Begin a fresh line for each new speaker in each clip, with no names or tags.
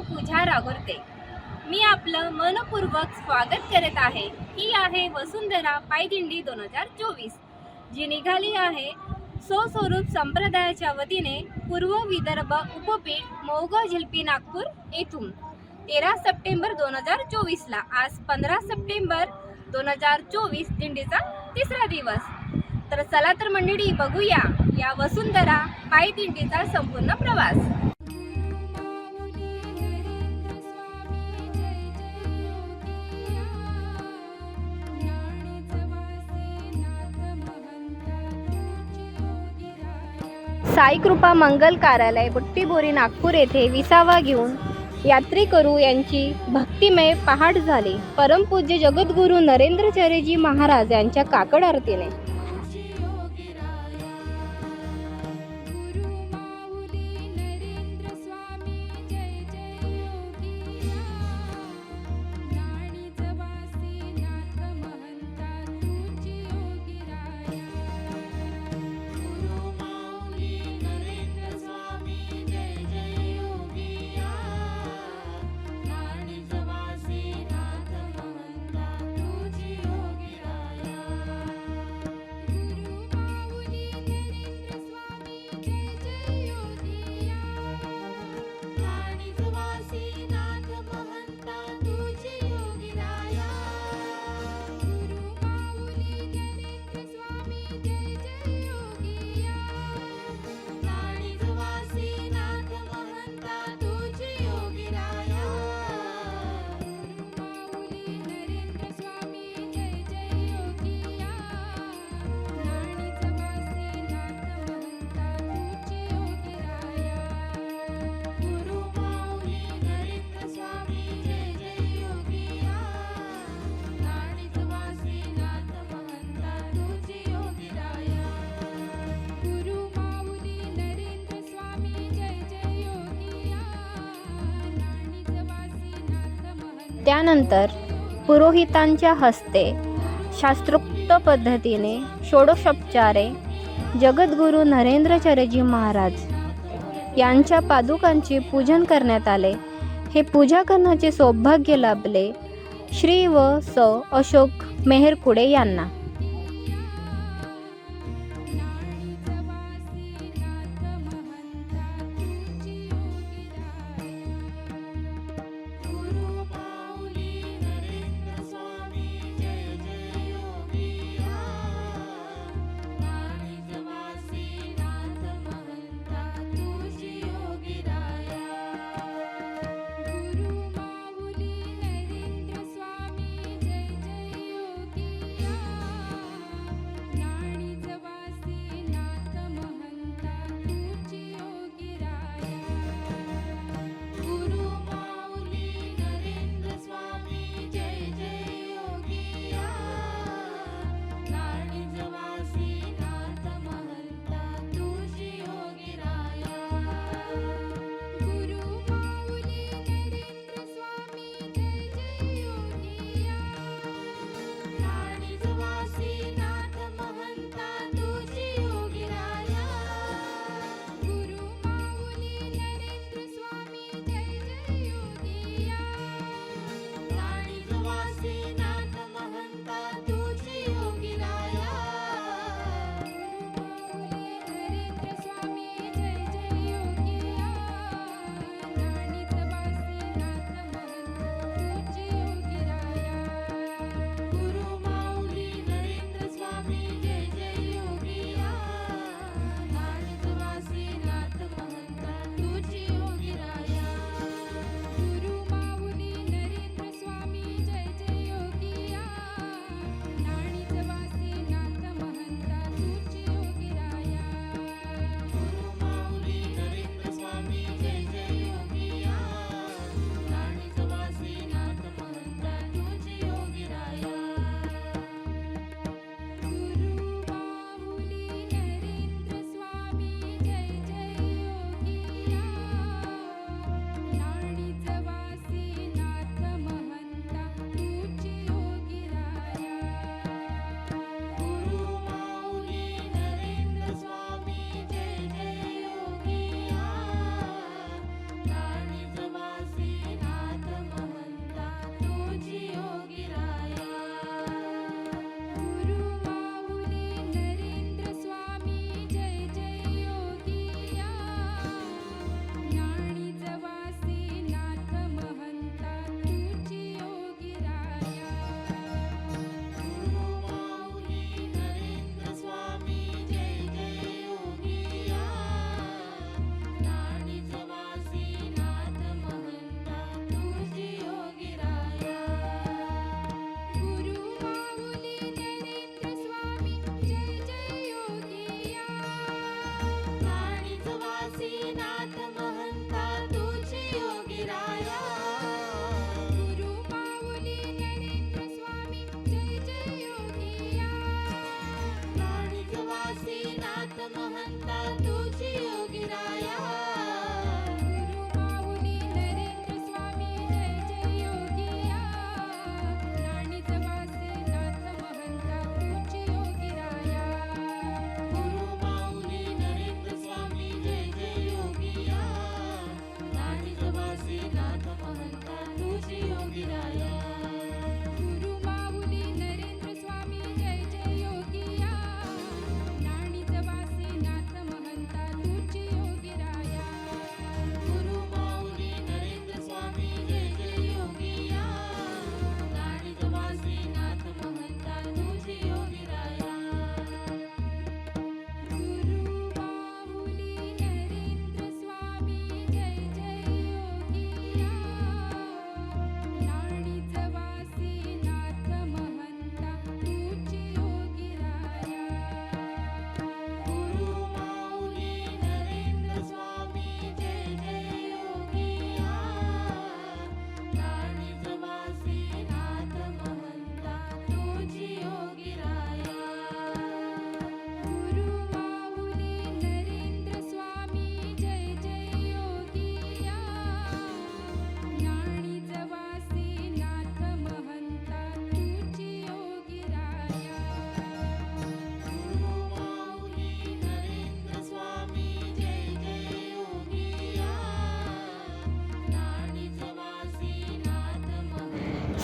नाव पूजा रागोरते मी आपलं मनपूर्वक स्वागत करत आहे. ही आहे वसुंधरा पायदिंडी दोन हजार चोवीस. जी निघाली आहे स्वस्वरूप संप्रदायाच्या वतीने पूर्व विदर्भ उपपीठ मोगा झिलपी नागपूर येथून. तेरा सप्टेंबर दोन हजार चोवीसला आज पंधरा सप्टेंबर दोन हजार चोवीस दिंडीचा तिसरा दिवस. तर चला तर मंडळी बघूया या वसुंधरा पायदिंडीचा संपूर्ण प्रवास. साई कृपा मंगल कार्यालय बुट्टीबोरी नागपूर येथे विसावा घेऊन यात्रेकरू यांची भक्तिमय पहाट झाली. परमपूज्य जगद्गुरू नरेंद्रचरेजी महाराज यांच्या काकड आरतीने. त्यानंतर पुरोहितांच्या हस्ते शास्त्रोक्त पद्धतीने षोडशोपचारे जगद्गुरू नरेंद्रचर्यजी महाराज यांच्या पादुकांचे पूजन करण्यात आले. हे पूजा करण्याचे सौभाग्य लाभले श्री व स अशोक मेहरकुडे यांना.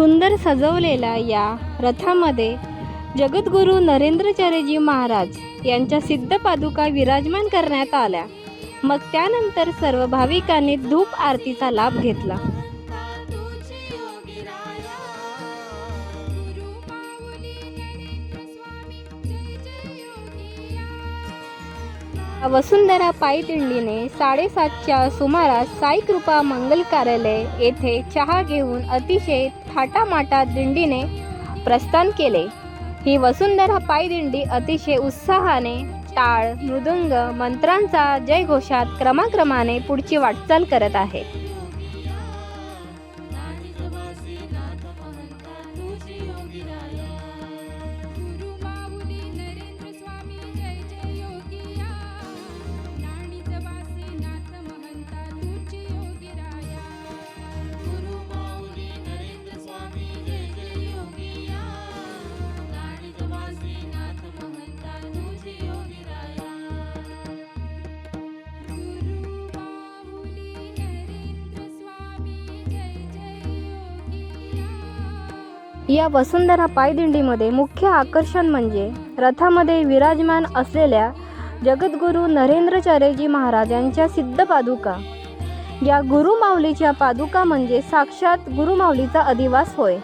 सुंदर सजवलेल्या या रथामध्ये जगद्गुरू नरेंद्रचार्यजी महाराज यांच्या सिद्ध पादुका विराजमान करण्यात आल्या. मग त्यानंतर सर्व भाविकांनी धूप आरतीचा लाभ घेतला. वसुंधरा पायदिंडीने साडेसातच्या सुमारास साई कृपा मंगल कार्यालय येथे चहा घेऊन अतिशय थाटामाटा दिंडीने प्रस्थान केले. ही वसुंधरा पायदिंडी अतिशय उत्साहाने टाळ मृदुंग मंत्रांचा जयघोषात क्रमाक्रमाने पुढची वाटचाल करत आहे. या वसुंधरा पायदिंडीमध्ये मुख्य आकर्षण म्हणजे रथामध्ये विराजमान असलेल्या जगद्गुरू नरेंद्रचार्यजी महाराज यांच्या सिद्ध पादुका. या गुरुमाऊलीच्या पादुका म्हणजे साक्षात गुरुमाऊलीचा अधिवास होय.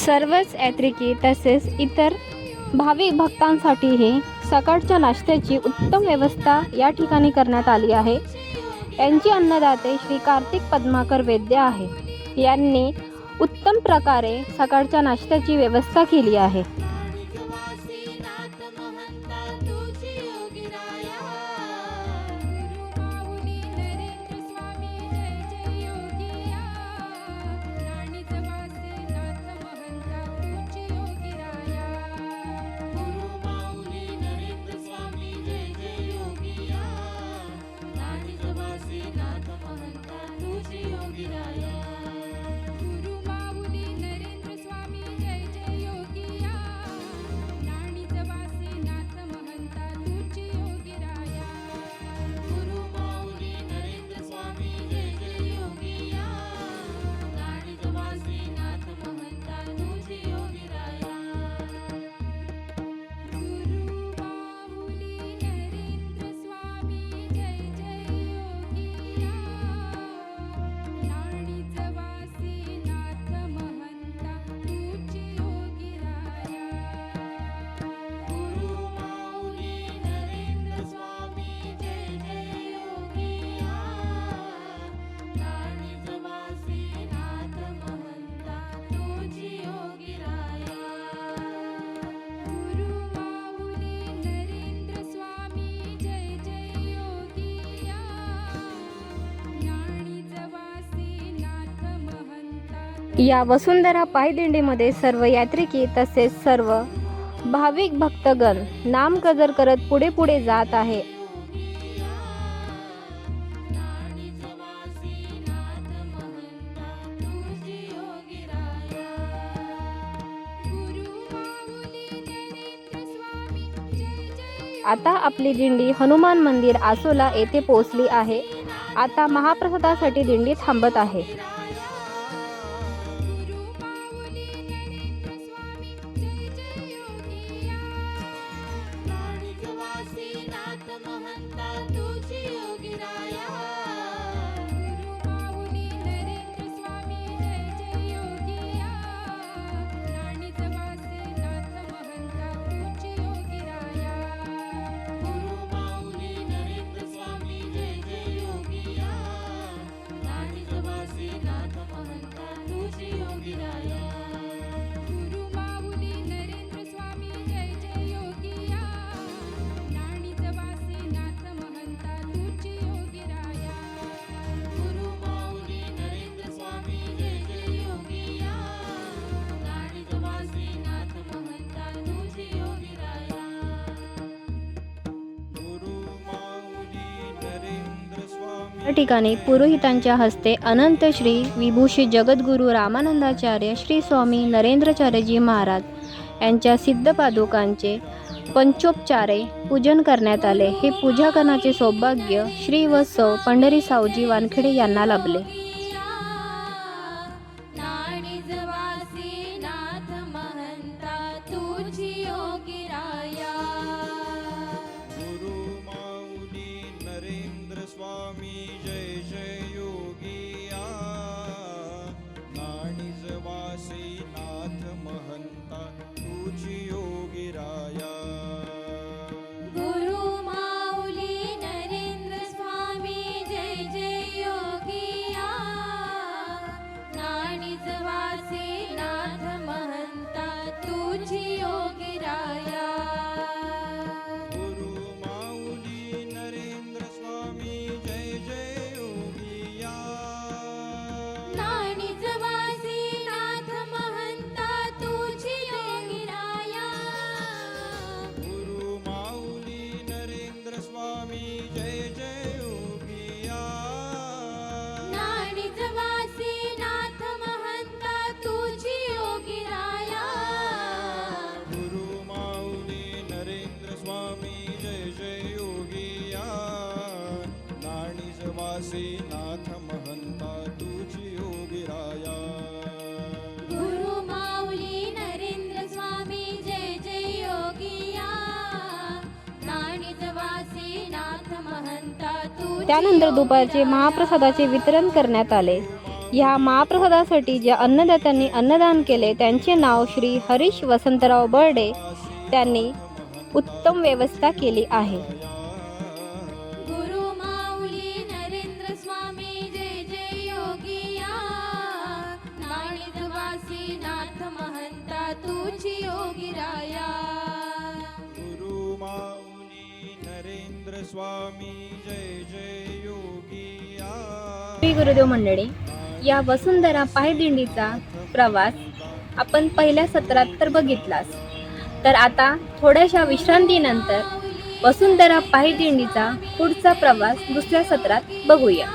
सर्वच यात्रिकी तसेच इतर भाविक भक्तांसाठीही सकाळच्या नाश्त्याची उत्तम व्यवस्था या ठिकाणी करण्यात आली आहे. यांची अन्नदाते श्री कार्तिक पद्माकर वैद्य आहे. यांनी उत्तम प्रकारे सकाळच्या नाश्त्याची व्यवस्था केली आहे. या वसुंधरा पायदिंडीमध्ये सर्व यात्रिकी तसेच सर्व भाविक भक्तगण नाम गजर करत पुढे पुढे जात आहे. आता आपली दिंडी हनुमान मंदिर आसोला येथे पोहोचली आहे. आता महाप्रसादासाठी दिंडी थांबत आहे. या ठिकाणी पुरोहितांच्या हस्ते अनंत श्री विभूषी जगद्गुरू रामानंदाचार्य श्री स्वामी नरेंद्रचार्यजी महाराज यांच्या सिद्धपादुकांचे पंचोपचारे पूजन करण्यात आले. हे पूजा करण्याचे सौभाग्य श्री व सौ पंढरी सावजी वानखेडे यांना लाभले.
वासी नाथ महंता तुझी योगिराया
गुरु माऊली नरेंद्र स्वामी जय जय योगिया। नाणीज वासी नाथ महंता तुझी
त्यानंतर दुपारचे महाप्रसादाचे वितरण करण्यात आले. ह्या महाप्रसादासाठी ज्या अन्नदात्यांनी अन्नदान केले त्यांचे नाव श्री हरीश वसंतराव बर्डे. त्यांनी उत्तम व्यवस्था केली आहे.
महंता तुझी योगी राया.
गुरु माऊली नरेंद्र स्वामी जय जय योगिया
श्री गुरुदेव मंडळी या वसुंधरा पायदिंडीचा प्रवास आपण पहिल्या सत्रात तर बघितलाच. तर आता थोड्याशा विश्रांतीनंतर वसुंधरा पायदिंडीचा पुढचा प्रवास दुसऱ्या सत्रात बघूया.